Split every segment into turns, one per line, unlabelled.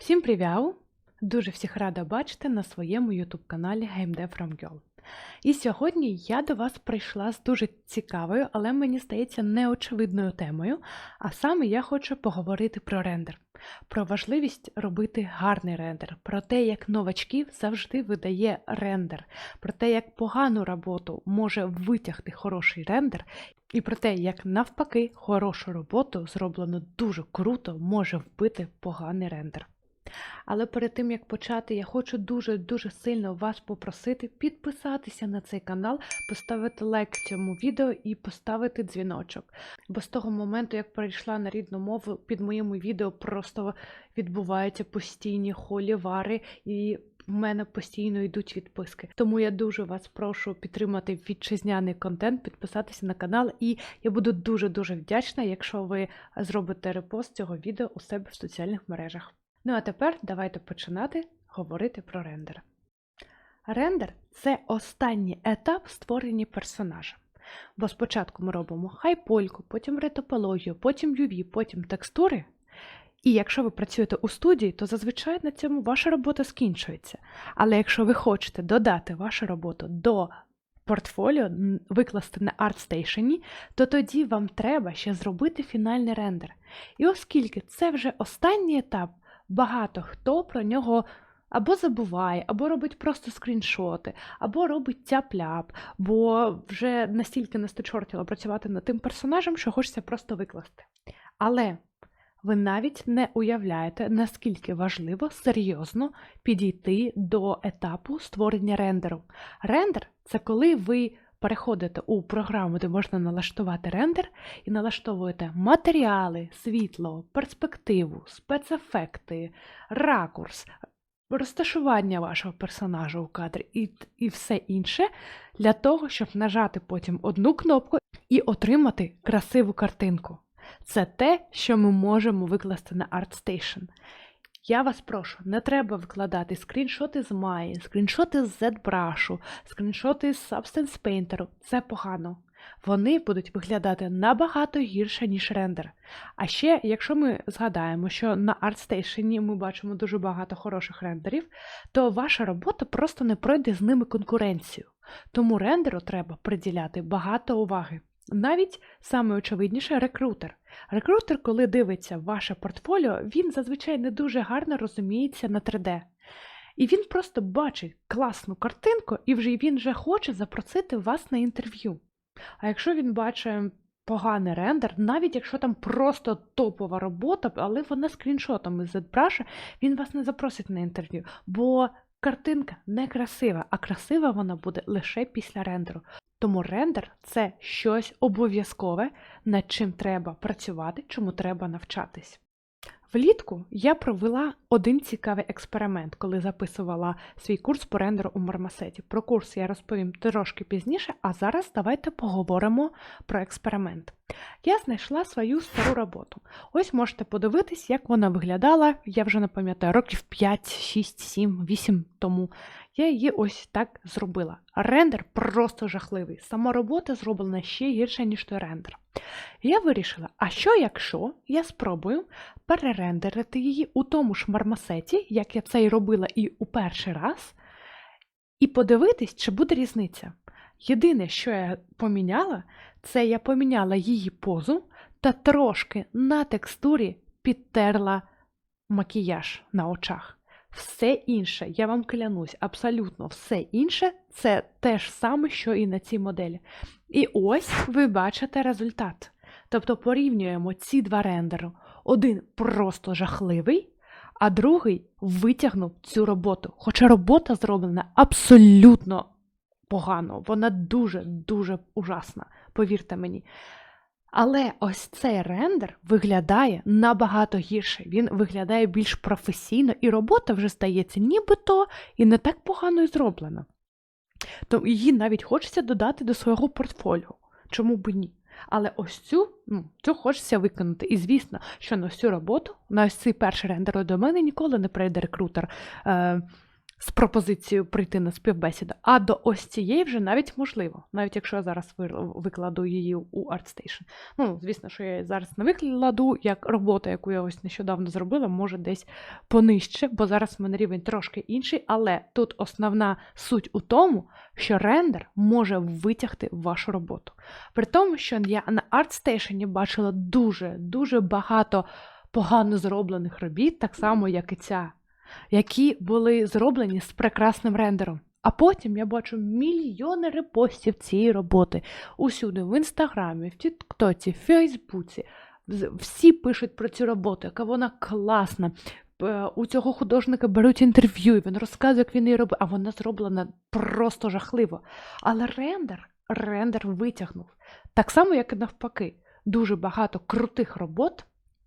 Всім привіт! Дуже всіх рада бачити на своєму YouTube каналі GameDev. І сьогодні я до вас прийшла з дуже цікавою, але мені здається неочевидною темою. А саме я хочу поговорити про рендер, про важливість робити гарний рендер, про те, як новачків завжди видає рендер, про те, як погану роботу може витягти хороший рендер, і про те, як навпаки хорошу роботу, зроблену дуже круто, може вбити поганий рендер. Але перед тим як почати, я хочу дуже-дуже сильно вас попросити підписатися на цей канал, поставити лайк цьому відео і поставити дзвіночок. Бо з того моменту, як перейшла на рідну мову, під моїми відео просто відбуваються постійні холівари і. В мене постійно йдуть відписки. Тому я дуже вас прошу підтримати вітчизняний контент, підписатися на канал, і я буду дуже-дуже вдячна, якщо ви зробите репост цього відео у себе в соціальних мережах. Ну а тепер давайте починати говорити про рендер. Рендер це останній етап створення персонажа. Бо спочатку ми робимо хайпольку, потім ретопологію, потім UV, потім текстури. І якщо ви працюєте у студії, то зазвичай на цьому ваша робота скінчується. Але якщо ви хочете додати вашу роботу до портфоліо, викласти на ArtStation, то тоді вам треба ще зробити фінальний рендер. І оскільки це вже останній етап, багато хто про нього або забуває, або робить просто скріншоти, або робить тяп-ляп, бо вже настільки насточортіло працювати над тим персонажем, що хочеться просто викласти. Але ви навіть не уявляєте, наскільки важливо серйозно підійти до етапу створення рендеру. Рендер це коли ви переходите у програму, де можна налаштувати рендер, і налаштовуєте матеріали, світло, перспективу, спецефекти, ракурс, розташування вашого персонажа у кадрі і, і все інше для того, щоб нажати потім одну кнопку і отримати красиву картинку. Це те, що ми можемо викласти на ArtStation. Я вас прошу, не треба викладати скріншоти з Maya, скріншоти з ZBrush, скріншоти з Substance Painter. Це погано. Вони будуть виглядати набагато гірше, ніж рендер. А ще, якщо ми згадаємо, що на ArtStation ми бачимо дуже багато хороших рендерів, то ваша робота просто не пройде з ними конкуренцію. Тому рендеру треба приділяти багато уваги. Навіть саме очевидніше рекрутер. Рекрутер, коли дивиться ваше портфоліо, він зазвичай не дуже гарно розуміється на 3D. І він просто бачить класну картинку, і вже він вже хоче запросити вас на інтерв'ю. А якщо він бачить поганий рендер, навіть якщо там просто топова робота, але вона скріншотом із ZBrush, він вас не запросить на інтерв'ю, бо картинка не красива, а красива вона буде лише після рендеру. Тому рендер це щось обов'язкове, над чим треба працювати, чому треба навчатись. Влітку я провела один цікавий експеримент, коли записувала свій курс по рендеру у Мармасеті. Про курс я розповім трошки пізніше, а зараз давайте поговоримо про експеримент. Я знайшла свою стару роботу. Ось можете подивитись, як вона виглядала, я вже не пам'ятаю, років 5, 6, 7, 8 тому. Я її ось так зробила. Рендер просто жахливий. Сама робота зроблена ще гірше, ніж той рендер. Я вирішила, а що якщо я спробую перерендерити її у тому ж мармасеті, як я це і робила і у перший раз, і подивитись, чи буде різниця. Єдине, що я поміняла, це я поміняла її позу та трошки на текстурі підтерла макіяж на очах. Все інше, я вам клянусь, абсолютно все інше це те ж саме, що і на цій моделі. І ось ви бачите результат. Тобто порівнюємо ці два рендери. Один просто жахливий, а другий витягнув цю роботу. Хоча робота зроблена абсолютно погано, вона дуже-дуже ужасна, повірте мені. Але ось цей рендер виглядає набагато гірше, він виглядає більш професійно, і робота вже здається, нібито і не так погано зроблена. То її навіть хочеться додати до свого портфоліо. Чому б ні? Але ось цю ну, цю хочеться виконати. І звісно, що на всю роботу, на ось цей перший рендер до мене ніколи не прийде рекрутер. Е, з пропозицією прийти на співбесіду, а до ось цієї вже навіть можливо, навіть якщо я зараз викладу її у ArtStation. Ну, звісно, що я її зараз не викладу, як робота, яку я ось нещодавно зробила, може десь понижче, бо зараз в мене рівень трошки інший, але тут основна суть у тому, що рендер може витягти вашу роботу. При тому, що я на ArtStation бачила дуже-дуже багато погано зроблених робіт, так само, як і ця, які були зроблені з прекрасним рендером. А потім я бачу мільйони репостів цієї роботи усюди, в інстаграмі, в Тіктоці, в Фейсбуці. Всі пишуть про цю роботу, яка вона класна. У цього художника беруть інтерв'ю, і він розказує, як він її робить, а вона зроблена просто жахливо. Але рендер, рендер витягнув. Так само, як і навпаки, дуже багато крутих робот,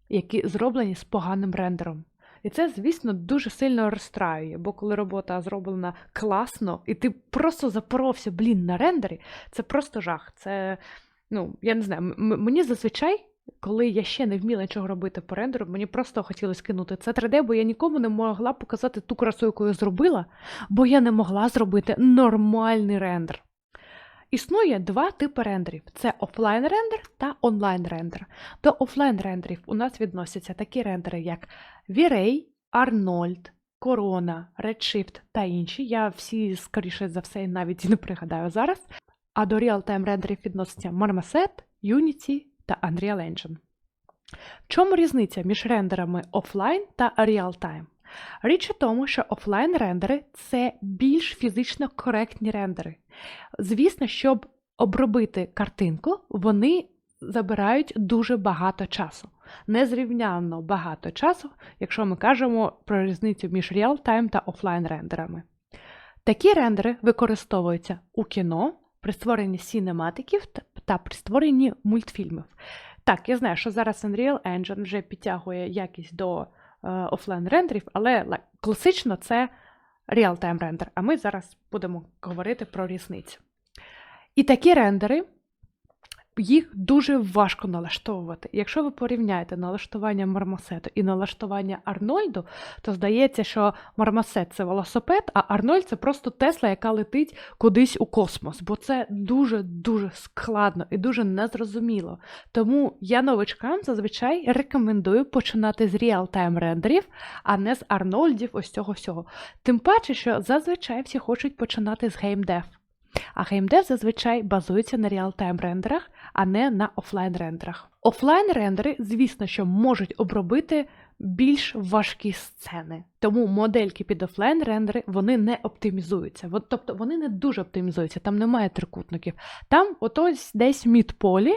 які зроблені з поганим рендером. І це, звісно, дуже сильно розстраює, бо коли робота зроблена класно, і ти просто запоровся, блін, на рендері, це просто жах. Це, ну, я не знаю, мені зазвичай, коли я ще не вміла нічого робити по рендеру, мені просто хотілося кинути це 3D, бо я нікому не могла показати ту красу, яку я зробила, бо я не могла зробити нормальний рендер. Існує два типи рендерів: це офлайн рендер та онлайн рендер. До офлайн рендерів у нас відносяться такі рендери, як V-Ray, Arnold, Corona, Redshift та інші. Я всі, скоріше за все, навіть не пригадаю зараз. А до реал-тайм рендерів відносяться Marmoset, Unity та Unreal Engine. В чому різниця між рендерами офлайн та реал-тайм? Річ у тому, що офлайн рендери це більш фізично коректні рендери. Звісно, щоб обробити картинку, вони забирають дуже багато часу. Незрівнянно багато часу, якщо ми кажемо про різницю між реал-тайм та офлайн рендерами. Такі рендери використовуються у кіно при створенні сінематиків та- при створенні мультфільмів. Так, я знаю, що зараз Unreal Engine вже підтягує якість до е, офлайн рендерів, але ла- класично це реал-тайм рендер. А ми зараз будемо говорити про різницю. І такі рендери, їх дуже важко налаштовувати. Якщо ви порівняєте налаштування Мармосету і налаштування Арнольду, то здається, що Мармосет це велосипед, а Арнольд це просто Тесла, яка летить кудись у космос, бо це дуже-дуже складно і дуже незрозуміло. Тому я новичкам зазвичай рекомендую починати з реал-тайм рендерів, а не з Арнольдів ось цього всього. Тим паче, що зазвичай всі хочуть починати з геймдев. А геймдев зазвичай базується на реал-тайм рендерах, а не на офлайн рендерах. Офлайн рендери, звісно, що можуть обробити більш важкі сцени. Тому модельки під офлайн рендери вони не оптимізуються. Тобто вони не дуже оптимізуються, там немає трикутників. Там отось десь мідполі,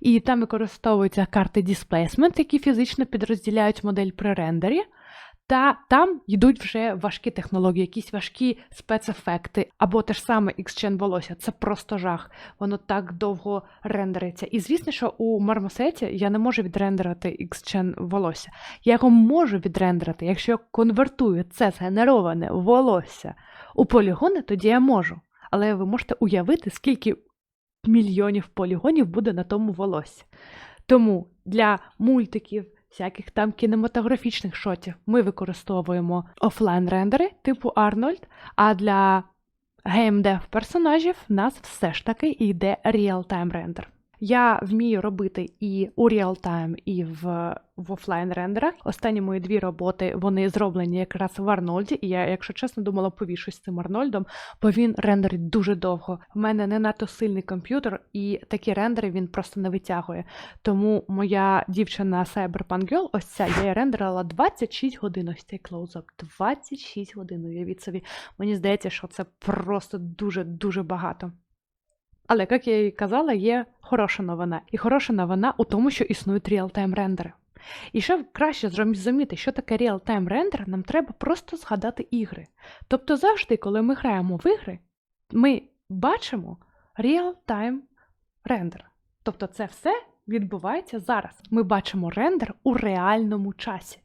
і там використовуються карти Displacement, які фізично підрозділяють модель при рендері. Та там йдуть вже важкі технології, якісь важкі спецефекти, або те ж саме Xgen волосся. Це просто жах. Воно так довго рендериться. І звісно, що у мармосеті я не можу відрендерити Xgen волосся. Я його можу відрендерити, якщо я конвертую це згенероване волосся у полігони, тоді я можу. Але ви можете уявити, скільки мільйонів полігонів буде на тому волосі. Тому для мультиків, всяких там кінематографічних шотів ми використовуємо офлайн рендери типу Arnold, а для геймдев персонажів в нас все ж таки йде реал-тайм рендер. Я вмію робити і у реал-тайм, і в, в офлайн рендерах. Останні мої дві роботи вони зроблені якраз в Арнольді, і я, якщо чесно, думала, повішусь з цим Арнольдом, бо він рендерить дуже довго. В мене не надто сильний комп'ютер, і такі рендери він просто не витягує. Тому моя дівчина Cyberpunk Girl, ось ця, я її рендерила 26 годин. Ось цей клоузап. 26 годин. Уявіть собі. Мені здається, що це просто дуже-дуже багато. Але, як я і казала, є хороша новина. І хороша новина у тому, що існують реал-тайм рендери. І щоб краще зрозуміти, що таке реал-тайм рендер, нам треба просто згадати ігри. Тобто завжди, коли ми граємо в ігри, ми бачимо реал-тайм рендер. Тобто це все відбувається зараз. Ми бачимо рендер у реальному часі.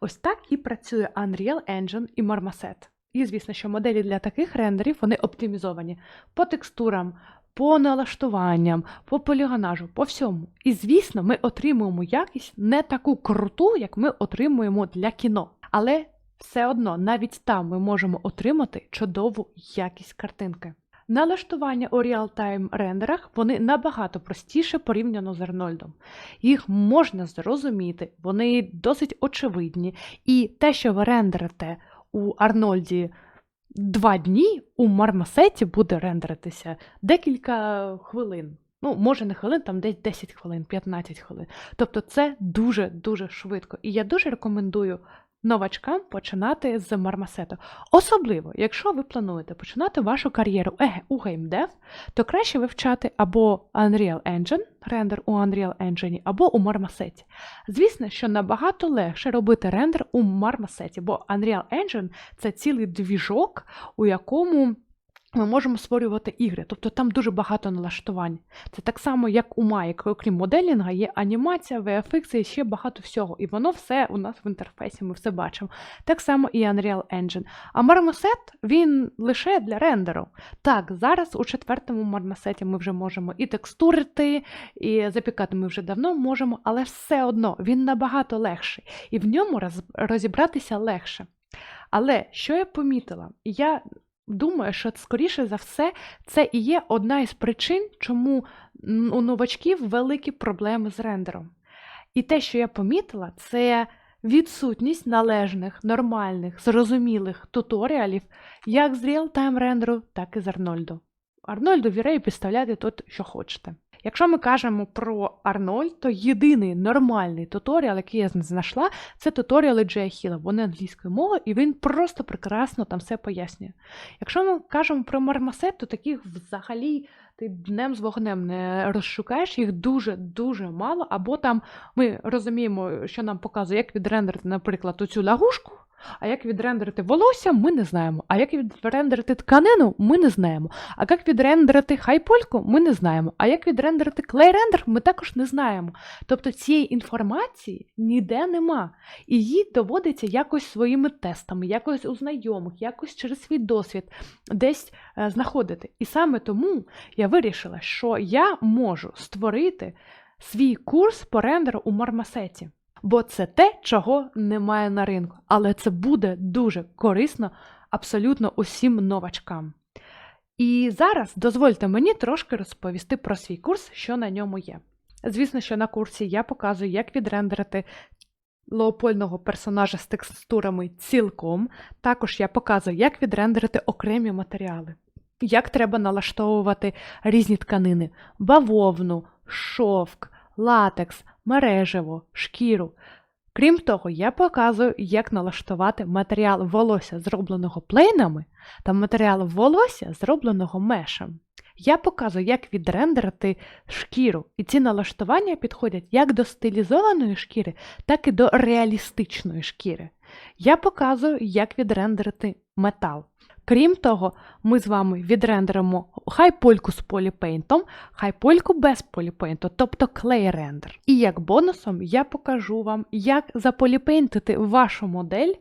Ось так і працює Unreal Engine і Marmoset. І звісно, що моделі для таких рендерів вони оптимізовані по текстурам, по налаштуванням, по полігонажу, по всьому. І звісно, ми отримуємо якість не таку круту, як ми отримуємо для кіно. Але все одно навіть там ми можемо отримати чудову якість картинки. Налаштування у реал-тайм рендерах вони набагато простіше порівняно з Арнольдом. Їх можна зрозуміти, вони досить очевидні. І те, що ви рендерите у Арнольді два дні, у Мармасеті буде рендеритися декілька хвилин. Ну, може, не хвилин, там десь 10 хвилин, 15 хвилин. Тобто це дуже-дуже швидко. І я дуже рекомендую новачкам починати з мармасету. Особливо, якщо ви плануєте починати вашу кар'єру у геймдев, то краще вивчати або Unreal Engine, рендер у Unreal Engine, або у мармасеті. Звісно, що набагато легше робити рендер у мармасеті, бо Unreal Engine це цілий двіжок, у якому ми можемо створювати ігри, тобто там дуже багато налаштувань. Це так само, як у Maya, окрім моделінга, є анімація, VFX і ще багато всього. І воно все у нас в інтерфейсі, ми все бачимо. Так само і Unreal Engine. А Marmoset, він лише для рендеру. Так, зараз у четвертому Marmoset ми вже можемо і текстурити, і запікати ми вже давно можемо, але все одно він набагато легший. І в ньому роз- розібратися легше. Але що я помітила? Я думаю, що скоріше за все це і є одна із причин, чому у новачків великі проблеми з рендером. І те, що я помітила, це відсутність належних, нормальних, зрозумілих туторіалів як з реал-тайм рендеру, так і з Арнольду. Арнольду вірею підставляти тут, що хочете. Якщо ми кажемо про Арнольд, то єдиний нормальний туторіал, який я знайшла, це туторіали Джея Хіла. Вони англійською мовою, і він просто прекрасно там все пояснює. Якщо ми кажемо про мармасет, то таких взагалі ти днем з вогнем не розшукаєш, їх дуже-дуже мало, або там ми розуміємо, що нам показує, як відрендерити, наприклад, оцю лягушку. А як відрендерити волосся, ми не знаємо. А як відрендерити тканину, ми не знаємо. А як відрендерити хайпольку, ми не знаємо. А як відрендерити клей-рендер, ми також не знаємо. Тобто цієї інформації ніде нема. І її доводиться якось своїми тестами, якось у знайомих, якось через свій досвід десь е, знаходити. І саме тому я вирішила, що я можу створити свій курс по рендеру у Мармасеті. Бо це те, чого немає на ринку. Але це буде дуже корисно абсолютно усім новачкам. І зараз дозвольте мені трошки розповісти про свій курс, що на ньому є. Звісно, що на курсі я показую, як відрендерити лоопольного персонажа з текстурами цілком. Також я показую, як відрендерити окремі матеріали, як треба налаштовувати різні тканини: бавовну, шовк, латекс, мережево, шкіру. Крім того, я показую, як налаштувати матеріал волосся, зробленого плейнами, та матеріал волосся, зробленого мешем. Я показую, як відрендерити шкіру, і ці налаштування підходять як до стилізованої шкіри, так і до реалістичної шкіри. Я показую, як відрендерити метал. Крім того, ми з вами відрендеримо хайпольку з поліпейнтом, хайпольку без поліпейнту, тобто клей-рендер. І як бонусом я покажу вам, як заполіпейнтити вашу модель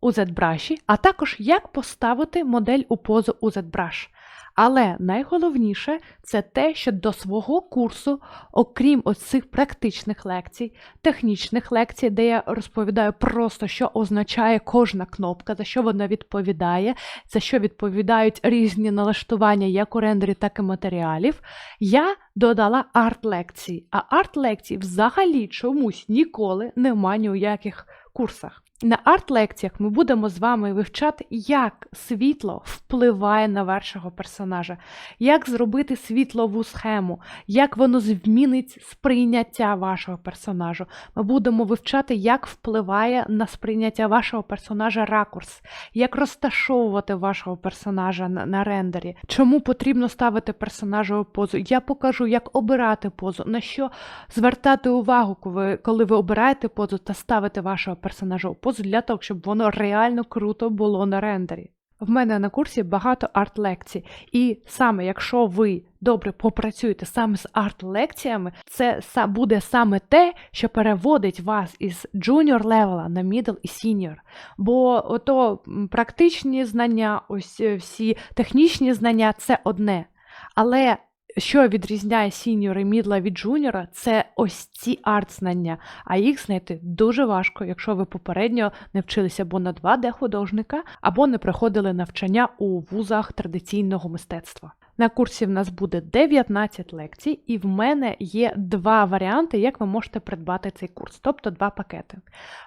у ZBrush, а також як поставити модель у позу у ZBrush. Але найголовніше це те, що до свого курсу, окрім ось цих практичних лекцій, технічних лекцій, де я розповідаю просто, що означає кожна кнопка, за що вона відповідає, за що відповідають різні налаштування як у рендері, так і матеріалів, я додала арт-лекції. А арт-лекцій взагалі чомусь ніколи нема ні у яких курсах. На арт-лекціях ми будемо з вами вивчати, як світло впливає на вашого персонажа, як зробити світлову схему, як воно змінить сприйняття вашого персонажу. Ми будемо вивчати, як впливає на сприйняття вашого персонажа ракурс, як розташовувати вашого персонажа на, на рендері, чому потрібно ставити персонажеву позу. Я покажу, як обирати позу, на що звертати увагу, коли, ви обираєте позу та ставите вашого персонажа у позу для того, щоб воно реально круто було на рендері. В мене на курсі багато арт-лекцій, і саме якщо ви добре попрацюєте саме з арт-лекціями, це буде саме те, що переводить вас із junior левела на middle і senior. Бо ото практичні знання, ось е, всі технічні знання це одне. Але що відрізняє сіньори мідла від джуніора, це ось ці арт-знання, а їх знайти дуже важко, якщо ви попередньо не вчилися або на 2D художника, або не проходили навчання у вузах традиційного мистецтва. На курсі в нас буде 19 лекцій, і в мене є два варіанти, як ви можете придбати цей курс, тобто два пакети.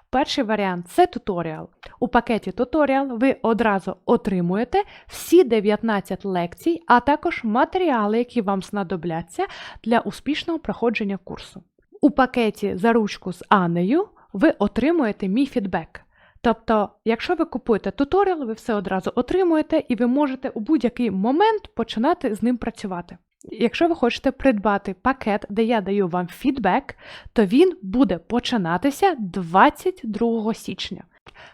Перший варіант це туторіал. У пакеті туторіал ви одразу отримуєте всі 19 лекцій, а також матеріали, які вам знадобляться для успішного проходження курсу. У пакеті за ручку з Анею ви отримуєте мій фідбек. Тобто, якщо ви купуєте туторіал, ви все одразу отримуєте, і ви можете у будь-який момент починати з ним працювати. Якщо ви хочете придбати пакет, де я даю вам фідбек, то він буде починатися 22 січня.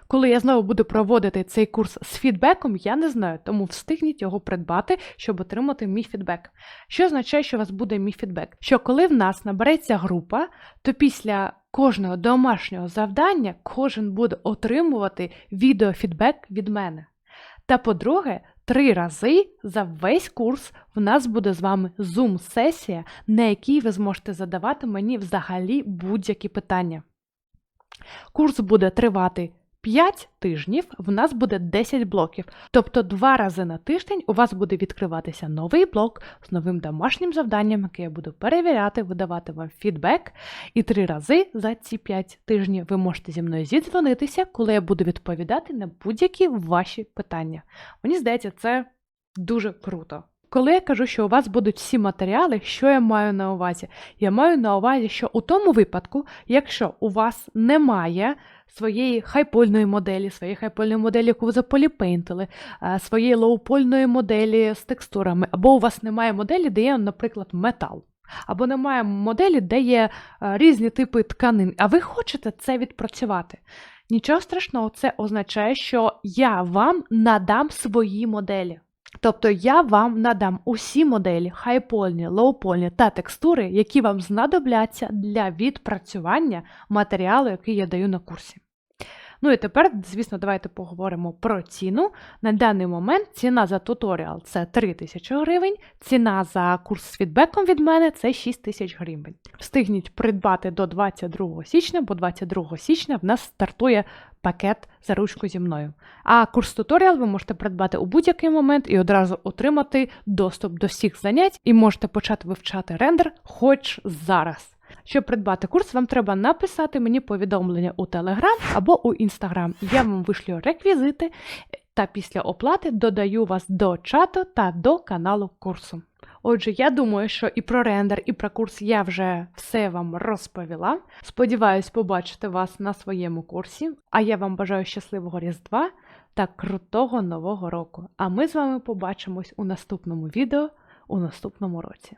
Коли я знову буду проводити цей курс з фідбеком, я не знаю, тому встигніть його придбати, щоб отримати мій фідбек. Що означає, що у вас буде мій фідбек? Що коли в нас набереться група, то після кожного домашнього завдання кожен буде отримувати відеофідбек від мене. Та по-друге, три рази за весь курс в нас буде з вами Zoom-сесія, на якій ви зможете задавати мені взагалі будь-які питання. Курс буде тривати 5 тижнів, в нас буде 10 блоків. Тобто два рази на тиждень у вас буде відкриватися новий блок з новим домашнім завданням, яке я буду перевіряти, видавати вам фідбек. І три рази за ці 5 тижнів ви можете зі мною зідзвонитися, коли я буду відповідати на будь-які ваші питання. Мені здається, це дуже круто. Коли я кажу, що у вас будуть всі матеріали, що я маю на увазі? Я маю на увазі, що у тому випадку, якщо у вас немає своєї хайпольної моделі, своєї хайпольної моделі, яку ви заполіпейнтили, е, своєї лоупольної моделі з текстурами, або у вас немає моделі, де є, наприклад, метал. Або немає моделі, де є е, різні типи тканин, а ви хочете це відпрацювати. Нічого страшного, це означає, що я вам надам свої моделі. Тобто я вам надам усі моделі хайпольні, лоупольні та текстури, які вам знадобляться для відпрацювання матеріалу, який я даю на курсі. Ну і тепер, звісно, давайте поговоримо про ціну. На даний момент ціна за туторіал це 3 тисячі гривень, ціна за курс з фідбеком від мене це 6 тисяч гривень. Встигніть придбати до 22 січня, бо 22 січня в нас стартує пакет за ручку зі мною. А курс туторіал ви можете придбати у будь-який момент і одразу отримати доступ до всіх занять, і можете почати вивчати рендер хоч зараз. Щоб придбати курс, вам треба написати мені повідомлення у Telegram або у Instagram. Я вам вишлю реквізити та після оплати додаю вас до чату та до каналу курсу. Отже, я думаю, що і про рендер, і про курс я вже все вам розповіла. Сподіваюсь побачити вас на своєму курсі. А я вам бажаю щасливого Різдва та крутого нового року. А ми з вами побачимось у наступному відео у наступному році.